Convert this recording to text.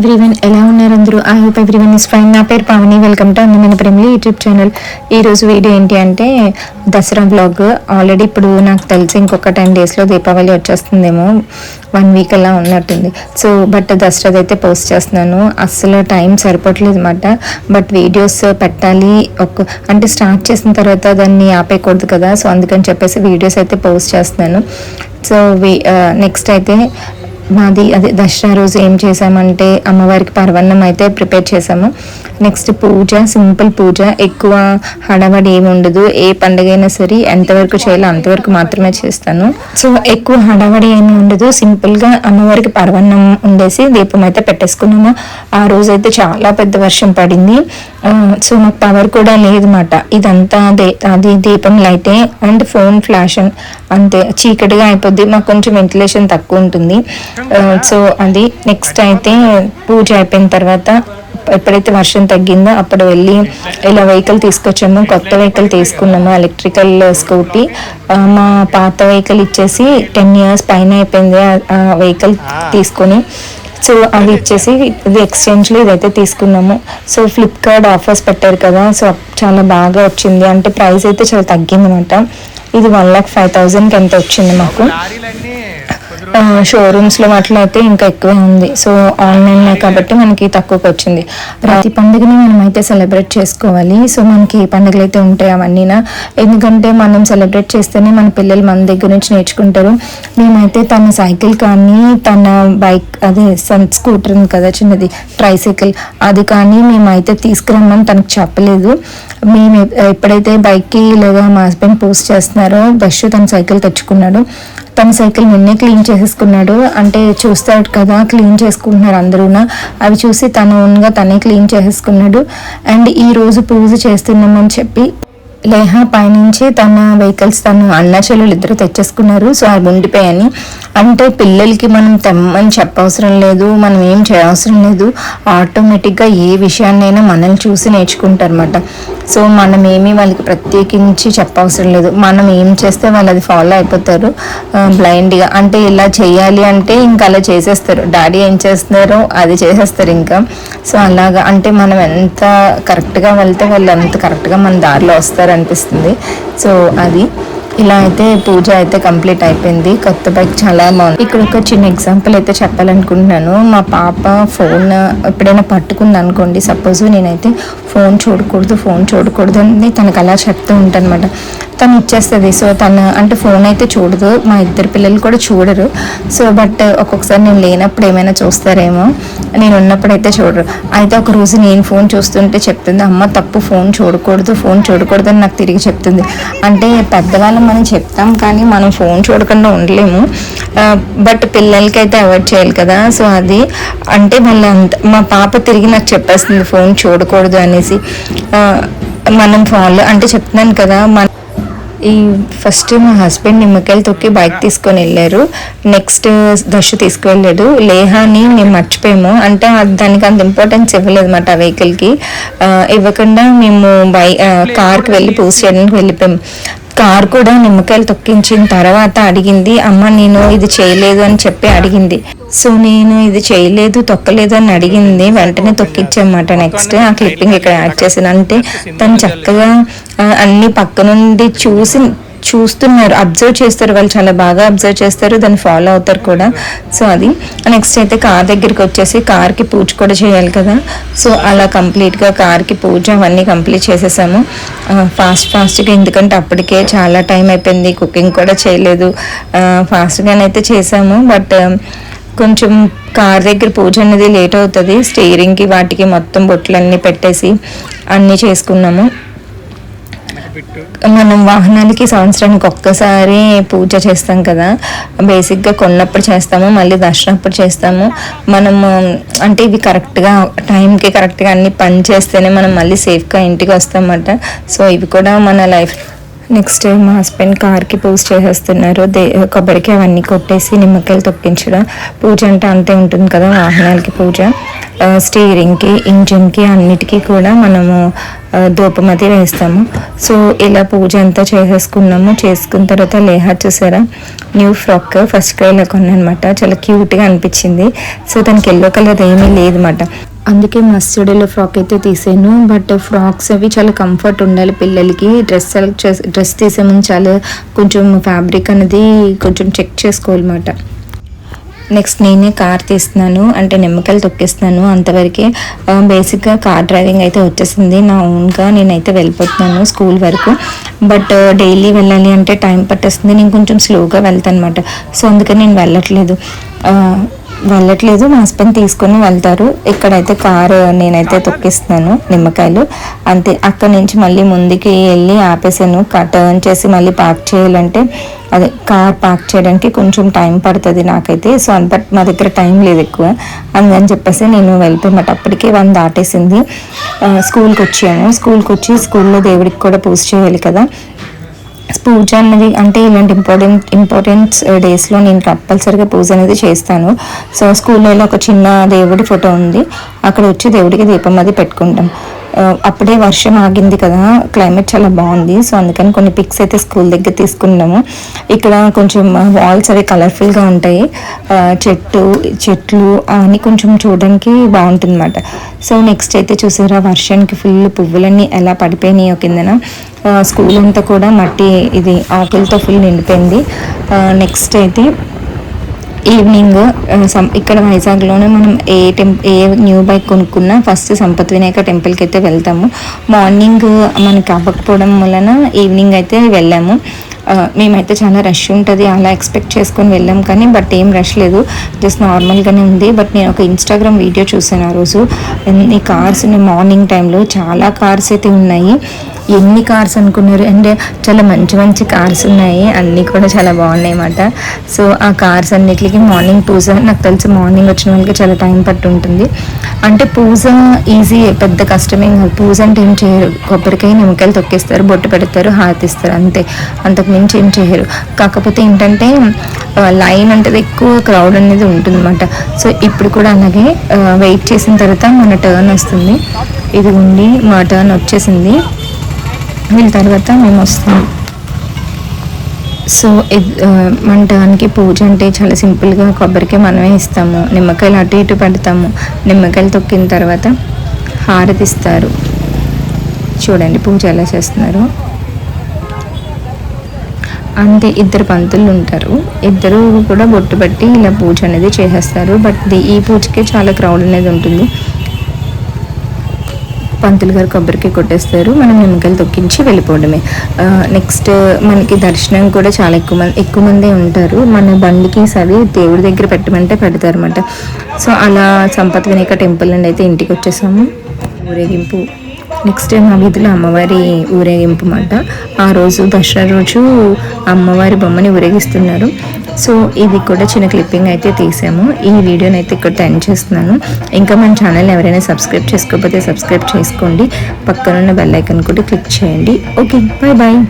Everyone ఎలా ఉన్నారు అందరూ? I hope everyone is fine నా పేరు పవని. వెల్కమ్ టు అందమైన ప్రేమలి యూట్యూబ్ ఛానల్ ఈరోజు వీడియో ఏంటి అంటే దసరా బ్లాగ్ ఆల్రెడీ ఇప్పుడు నాకు తెలిసి ఇంకొక టెన్ డేస్లో దీపావళి వచ్చేస్తుందేమో. వన్ వీక్ అలా ఉన్నట్టుంది. సో బట్ దసరాది అయితే పోస్ట్ చేస్తున్నాను. అస్సలు టైం సరిపోవట్లేదు అనమాట బట్ వీడియోస్ పెట్టాలి. ఒక అంటే స్టార్ట్ చేసిన తర్వాత దాన్ని ఆపేయకూడదు కదా. సో అందుకని చెప్పేసి వీడియోస్ అయితే పోస్ట్ చేస్తున్నాను. సో నెక్స్ట్ uh, అయితే మాది అదే దసరా రోజు ఏం చేసామంటే అమ్మవారికి పర్వన్నం అయితే ప్రిపేర్ చేసాము నెక్స్ట్ పూజ సింపుల్ పూజ ఎక్కువ హడావడి ఏమి ఉండదు. ఏ పండుగ అయినా సరే ఎంతవరకు చేయాలో అంతవరకు మాత్రమే చేస్తాను. సో ఎక్కువ హడావడి ఏమి ఉండదు. సింపుల్గా అమ్మవారికి పర్వన్నం ఉండేసి దీపం అయితే పెట్టేసుకున్నాము. ఆ రోజు అయితే చాలా పెద్ద వర్షం పడింది. సో మాకు పవర్ కూడా లేదన్నమాట. ఇదంతా దే అది దీపం లైటే అండ్ ఫోన్ ఫ్లాష్ అంతే. చీకటిగా అయిపోద్ది. మాకు కొంచెం వెంటిలేషన్ తక్కువ ఉంటుంది. సో అది నెక్స్ట్ అయితే పూజ అయిపోయిన తర్వాత ఎప్పుడైతే వర్షం తగ్గిందో అప్పుడు వెళ్ళి ఇలా వెహికల్ తీసుకొచ్చాము. కొత్త వెహికల్ తీసుకున్నాము ఎలక్ట్రికల్ స్కూటీ ఆ, మా పాత వెహికల్ ఇచ్చేసి టెన్ ఇయర్స్ పైన అయిపోయింది ఆ వెహికల్ తీసుకొని. సో అవి ఇచ్చేసి ఇది ఎక్స్చేంజ్లో ఇదైతే తీసుకున్నాము. సో ఫ్లిప్కార్ట్ ఆఫర్స్ పెట్టారు కదా సో చాలా బాగా వచ్చింది. అంటే ప్రైస్ అయితే చాలా తగ్గింది అనమాట ఇది వన్ లాక్ ఫైవ్ థౌజండ్కి ఎంత వచ్చింది మాకు? షోరూమ్స్లో షోరూమ్స్లో అయితే ఇంకా ఎక్కువే ఉంది. సో ఆన్లైన్ కాబట్టి మనకి తక్కువకి వచ్చింది. ప్రతి పండుగని మనమైతే సెలబ్రేట్ చేసుకోవాలి. సో మనకి ఏ పండుగలు అయితే ఉంటాయి అవన్నీనా ఎందుకంటే మనం సెలబ్రేట్ చేస్తేనే మన పిల్లలు మన దగ్గర నుంచి నేర్చుకుంటారు. మేమైతే తన సైకిల్ కానీ తన బైక్ అదే సన్ స్కూటర్ ఉంది కదా చిన్నది ట్రైసైకిల్ అది కానీ మేమైతే తీసుకురమ్మని తనకు చెప్పలేదు. మేము ఎప్పుడైతే బైక్కి లేదా మా హస్బెండ్ పోస్ట్ చేస్తున్నారో బస్సు తన సైకిల్ తెచ్చుకున్నాడు. తన సైకిల్ నిన్నే క్లీన్ చేసేసుకున్నాడు. అంటే చూస్తాడు కదా క్లీన్ చేసుకుంటున్నారు అందరూ అవి చూసి తన ఓన్గా తనే క్లీన్ చేసేసుకున్నాడు. అండ్ ఈ రోజు పూజ చేస్తున్నామని చెప్పి లేహా పైనుంచి తన వెహికల్స్ తను అన్న చెల్లెలు ఇద్దరు తెచ్చేసుకున్నారు. సో అవి ఉండిపోయాయని అంటే పిల్లలకి మనం తెమ్మని చెప్పవసరం లేదు మనం ఏం చేయవసరం లేదు. ఆటోమేటిక్గా ఏ విషయాన్నైనా మనల్ని చూసి నేర్చుకుంటారు అనమాట సో మనం ఏమీ వాళ్ళకి ప్రత్యేకించి చెప్పవసరం లేదు. మనం ఏం చేస్తే వాళ్ళు అది ఫాలో అయిపోతారు బ్లైండ్గా. అంటే ఇలా చేయాలి అంటే ఇంకా అలా చేసేస్తారు. డాడీ ఏం చేస్తున్నారో అది చేసేస్తారు ఇంకా. సో అలాగా. అంటే మనం ఎంత కరెక్ట్గా వెళ్తే వాళ్ళు అంత కరెక్ట్గా మన దారిలో వస్తారు. అనిపిస్తుంది. సో అది. ఇలా అయితే పూజ అయితే కంప్లీట్ అయిపోయింది. కొత్త బైక్ చాలా బాగుంది. ఇక్కడ ఒక చిన్న ఎగ్జాంపుల్ అయితే చెప్పాలనుకుంటున్నాను. మా పాప ఫోన్ ఎప్పుడైనా పట్టుకుంది అనుకోండి సపోజ్ నేనైతే ఫోన్ చూడకూడదు ఫోన్ చూడకూడదు అని తనకు అలా చెప్తూ ఉంటాను తను ఇచ్చేస్తుంది. సో తను అంటే ఫోన్ అయితే చూడదు. మా ఇద్దరు పిల్లలు కూడా చూడరు. సో బట్ ఒక్కొక్కసారి నేను లేనప్పుడు ఏమైనా చూస్తారేమో. నేను ఉన్నప్పుడు అయితే చూడరు. అయితే ఒక రోజు నేను ఫోన్ చూస్తుంటే చెప్తుంది అమ్మ తప్పు ఫోన్ చూడకూడదు ఫోన్ చూడకూడదు అని నాకు తిరిగి చెప్తుంది. అంటే పెద్దవాళ్ళం మనం చెప్తాం కానీ మనం ఫోన్ చూడకుండా ఉండలేము. బట్ పిల్లలకైతే అవాయిడ్ చేయాలి కదా. సో అది అంటే మళ్ళీ అంత మా పాప తిరిగి నాకు చెప్పేస్తుంది ఫోన్ చూడకూడదు అనేసి. మనం ఫోన్లో అంటే చెప్తున్నాను కదా మన ఈ ఫస్ట్ మా హస్బెండ్ నిమ్మకాయలు తొక్కి బైక్ తీసుకొని వెళ్ళారు. నెక్స్ట్ దశ తీసుకువెళ్ళాడు. లేహాని మేము మర్చిపోయాము. అంటే దానికి అంత ఇంపార్టెన్స్ ఇవ్వలేదు అన్నమాట ఆ వెహికల్కి ఇవ్వకుండా మేము బై కార్కి వెళ్ళి పూజ చేయడానికి వెళ్ళిపోయాము కార్ కూడా నిమ్మకాయలు తొక్కించిన తర్వాత అడిగింది అమ్మ నేను ఇది చేయలేదు అని చెప్పి అడిగింది. సో నేను ఇది చేయలేదు తొక్కలేదు అని అడిగింది. వెంటనే తొక్కించమాట నెక్స్ట్. ఆ క్లిప్పింగ్ ఇక్కడ యాడ్ చేసాను అంటే తను చక్కగా అన్ని పక్క నుండి చూసి చూస్తున్నారు అబ్జర్వ్ చేస్తారు. వాళ్ళు చాలా బాగా అబ్జర్వ్ చేస్తారు దాన్ని ఫాలో అవుతారు కూడా. సో అది. నెక్స్ట్ అయితే కార్ దగ్గరికి వచ్చేసి కార్కి పూజ కూడా చేయాలి కదా. సో అలా కంప్లీట్గా కార్కి పూజ అవన్నీ కంప్లీట్ చేసేసాము. ఫాస్ట్ ఫాస్ట్గా ఎందుకంటే అప్పటికే చాలా టైం అయిపోయింది. కుకింగ్ కూడా చేయలేదు. ఫాస్ట్గానైతే చేసాము. బట్ um, కొంచెం కార్ దగ్గర పూజ అనేది లేట్ అవుతుంది. స్టీరింగ్కి వాటికి మొత్తం బొట్లన్నీ పెట్టేసి అన్నీ చేసుకున్నాము. మనం వాహనాలకి సంవత్సరానికి ఒక్కసారి పూజ చేస్తాం కదా. బేసిక్గా కొన్నప్పుడు చేస్తాము మళ్ళీ దర్శనప్పుడు అప్పుడు చేస్తాము. మనము అంటే ఇవి కరెక్ట్గా టైంకి కరెక్ట్గా అన్ని పని చేస్తేనే మనం మళ్ళీ సేఫ్గా ఇంటికి వస్తామన్నమాట సో ఇవి కూడా మన లైఫ్ నెక్స్ట్ మా హస్బెండ్ కార్కి పూజ చేసేస్తున్నారు. దే కొబ్బరికి అవన్నీ కొట్టేసి నిమ్మకాయలు తొక్కించడం. పూజ అంటే అంతే ఉంటుంది కదా వాహనాలకి పూజ. స్టీరింగ్కి ఇంజిన్కి అన్నిటికీ కూడా మనము ధూపమతి వేస్తాము. సో ఇలా పూజ అంతా చేసేసుకున్నాము. చేసుకున్న తర్వాత లేహా చూసారా? న్యూ ఫ్రాక్ ఫస్ట్ క్రైలో కొన్నానమాట. చాలా క్యూట్గా అనిపించింది. సో దానికి ఎల్లో కలర్ ఏమీ లేదన్నమాట. అందుకే మస్టర్డ్లో ఫ్రాక్ అయితే తీసాను. బట్ ఫ్రాక్స్ అవి చాలా కంఫర్ట్ ఉండాలి పిల్లలకి. డ్రెస్ సెలెక్ట్ చేసి డ్రెస్ తీసే ముందు చాలా కొంచెం ఫ్యాబ్రిక్ అనేది కొంచెం చెక్ చేసుకోవాలన్నమాట. నెక్స్ట్ నేనే కార్ తీస్తున్నాను. అంటే నిమ్మకాయలు తొక్కిస్తున్నాను అంతవరకే. బేసిక్గా కార్ డ్రైవింగ్ అయితే వచ్చేసింది. నా ఓన్గా నేనైతే వెళ్ళిపోతున్నాను స్కూల్ వరకు. బట్ డైలీ వెళ్ళాలి అంటే టైం పట్టేస్తుంది. నేను కొంచెం స్లోగా వెళ్తాను అనమాట సో అందుకని నేను వెళ్ళట్లేదు. వెళ్ళట్లేదు. మా హస్బెండ్ తీసుకొని వెళ్తారు. ఇక్కడైతే కారు నేనైతే తొక్కిస్తున్నాను నిమ్మకాయలు. అంతే అక్కడి నుంచి మళ్ళీ ముందుకి వెళ్ళి ఆపేసాను. టర్న్ చేసి మళ్ళీ పార్క్ చేయాలంటే అదే కార్ పార్క్ చేయడానికి కొంచెం టైం పడుతుంది నాకైతే. సో బట్ మా దగ్గర టైం లేదు ఎక్కువ. అందుకని చెప్పేసి నేను వెళ్ళిపోయినమాట. అప్పటికే వన్ దాటేసింది. స్కూల్కి వచ్చాను. స్కూల్కి వచ్చి స్కూల్లో దేవుడికి కూడా పూజ చేయాలి కదా. పూజ అనేది అంటే ఇలాంటి ఇంపార్టెంట్ ఇంపార్టెంట్ డేస్లో నేను కంపల్సరిగా పూజ అనేది చేస్తాను. సో స్కూల్లో ఒక చిన్న దేవుడి ఫోటో ఉంది. అక్కడ వచ్చి దేవుడికి దీపం అది పెట్టుకుంటాం. అప్పుడే వర్షం ఆగింది కదా క్లైమేట్ చాలా బాగుంది. సో అందుకని కొన్ని పిక్స్ అయితే స్కూల్ దగ్గర తీసుకున్నాము. ఇక్కడ కొంచెం వాల్స్ అవి కలర్ఫుల్గా ఉంటాయి. చెట్టు చెట్లు అని కొంచెం చూడడానికి బాగుంటుంది అనమాట సో నెక్స్ట్ అయితే చూసారా వర్షానికి ఫుల్ పువ్వులన్నీ ఎలా పడిపోయినాయో కిందన. స్కూల్ అంతా కూడా మట్టి ఇది ఆకులతో ఫుల్ నిండిపోయింది. నెక్స్ట్ అయితే ఈవినింగ్ uh, సం- ఇక్కడ వైజాగ్లోనే మనం a temp a new bike కొనుక్కున్నా ఫస్ట్ సంపత్ వినాయక టెంపుల్కి అయితే వెళ్తాము. మార్నింగ్ uh, మనకి అవ్వకపోవడం వలన ఈవినింగ్ అయితే వెళ్ళాము. Uh, మేమైతే చాలా రష్ ఉంటుంది అలా ఎక్స్పెక్ట్ చేసుకొని వెళ్ళాం కానీ బట్ ఏం రష్ లేదు. జస్ట్ నార్మల్గానే ఉంది. బట్ నేను ఒక ఇన్స్టాగ్రామ్ వీడియో చూసాను ఆ రోజు. ఈ కార్స్ మార్నింగ్ టైంలో చాలా కార్స్ అయితే ఉన్నాయి. ఎన్ని కార్స్ అనుకున్నారు? అంటే చాలా మంచి మంచి కార్స్ ఉన్నాయి. అన్నీ కూడా చాలా బాగున్నాయి అన్నమాట. సో ఆ కార్స్ అన్నిటికి మార్నింగ్ పూజ నాకు తెలిసి మార్నింగ్ వచ్చిన వాళ్ళకి చాలా టైం పట్టు ఉంటుంది అంటే పూజ ఈజీ పెద్ద కష్టమేం కాదు. పూజ అంటే ఏం చేయరు. కొబ్బరికాయ నిమ్మకాయలు తొక్కేస్తారు బొట్టు పెడతారు హారతిస్తారు అంతే. అంతకు మించి ఏం చేయరు. కాకపోతే ఏంటంటే లైన్ అంటే ఎక్కువ క్రౌడ్ అనేది ఉంటుందన్నమాట సో ఇప్పుడు కూడా అలాగే వెయిట్ చేసిన తర్వాత మన టర్న్ వస్తుంది. ఇది ఉండి మా టర్న్ వచ్చేసింది. వీళ్ళ తర్వాత మేము వస్తాం. సో ఇద్- పూజ అంటే చాలా సింపుల్గా కొబ్బరికాయ మనమే ఇస్తాము. నిమ్మకాయలు అటు ఇటు పెడతాము. నిమ్మకాయలు తొక్కిన తర్వాత హారతి ఇస్తారు. చూడండి పూజ ఎలా చేస్తున్నారు. అంతే ఇద్దరు పంతులు ఉంటారు. ఇద్దరు కూడా బొట్టు పెట్టి ఇలా పూజ అనేది చేసేస్తారు. బట్ ఈ పూజకే చాలా క్రౌడ్ అనేది ఉంటుంది. పంతులు గారు కొబ్బరికి కొట్టేస్తారు. మనం నిమ్మకాయలు తొక్కించి వెళ్ళిపోవడమే. నెక్స్ట్ మనకి దర్శనం కూడా చాలా ఎక్కువ మంది ఎక్కువ మందే ఉంటారు. మన బండికి సవి దేవుడి దగ్గర పెట్టమంటే పెడతారు అనమాట సో అలా సంపత్ వినాయక టెంపుల్ నుండి అయితే ఇంటికి వచ్చేసాము. ఊరేగింపు. నెక్స్ట్ మా వీధిలో అమ్మవారి ఊరేగింపు అన్నమాట. ఆ రోజు దసరా రోజు అమ్మవారి బొమ్మని ఊరేగిస్తున్నారు. సో ఇది కూడా చిన్న క్లిప్పింగ్ అయితే తీసాము. ఈ వీడియోని అయితే ఇక్కడ ఎండ్ చేస్తున్నాను. ఇంకా మన ఛానల్ ఎవరైనా సబ్స్క్రైబ్ చేసుకోకపోతే సబ్స్క్రైబ్ చేసుకోండి. పక్కనున్న బెల్ ఐకన్ కూడా క్లిక్ చేయండి. Okay bye bye